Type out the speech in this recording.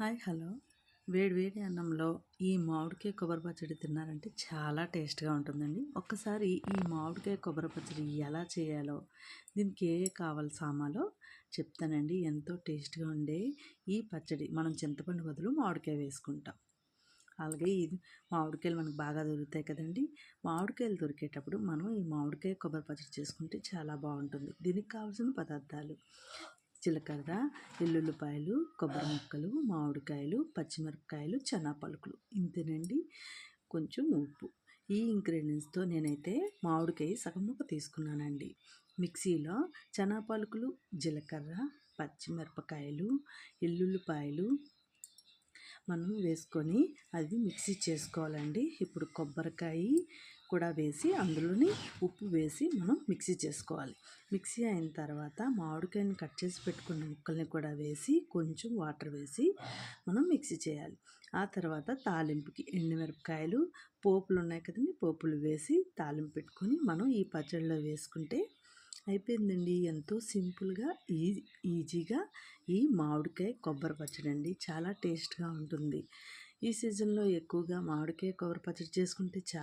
Hi hello. వేడి వేడి అన్నంలో ఈ మామిడికాయ కొబ్బరి పచ్చడి తిన్నారంటే చాలా టేస్ట్గా ఉంటుందండి. ఒక్కసారి ఈ మామిడికాయ కొబ్బరి పచ్చడి ఎలా చేయాలో దీనికి ఏ ఏ కావాలి సామాలో చెప్తానండి. ఎంతో టేస్ట్గా ఉండే ఈ పచ్చడి. మనం చింతపండు బదులు మామిడికాయ వేసుకుంటాం. అలాగే ఇది మామిడికాయలు మనకు బాగా దొరుకుతాయి కదండి. మామిడికాయలు దొరికేటప్పుడు మనం ఈ మామిడికాయ కొబ్బరి పచ్చడి చేసుకుంటే చాలా బాగుంటుంది. దీనికి కావాల్సిన పదార్థాలు. జీలకర్ర ఎల్లుల్లిపాయలు కొబ్బరి ముక్కలు మామిడికాయలు పచ్చిమిరపకాయలు చనా పలుకులు ఇంతేనండి కొంచెం ఉప్పు. ఈ ఇంగ్రీడియంట్స్తో నేనైతే మామిడికాయ సగం ముక్క తీసుకున్నానండి. మిక్సీలో చనా పలుకులు జీలకర్ర పచ్చిమిరపకాయలు ఎల్లుల్లిపాయలు మనం వేసుకొని అది మిక్సీ చేసుకోవాలండి. ఇప్పుడు కొబ్బరికాయ కూడా వేసి అందులోని ఉప్పు వేసి మనం మిక్సీ చేసుకోవాలి. మిక్సీ అయిన తర్వాత మామిడికాయని కట్ చేసి పెట్టుకున్న ముక్కల్ని కూడా వేసి కొంచెం వాటర్ వేసి మనం మిక్సీ చేయాలి. ఆ తర్వాత తాలింపుకి ఎండుమిరపకాయలు పోపులు ఉన్నాయి కదండి పోపులు వేసి తాలింపు పెట్టుకొని మనం ఈ పచ్చడిలో వేసుకుంటే అయిపోయిందండి. ఎంతో సింపుల్గా ఈజీ ఈజీగా ఈ మామిడికాయ కొబ్బరి పచ్చడి అండి. చాలా టేస్ట్గా ఉంటుంది. ఈ సీజన్లో ఎక్కువగా మామిడికాయ కొబ్బరి పచ్చడి చేసుకుంటే చాలా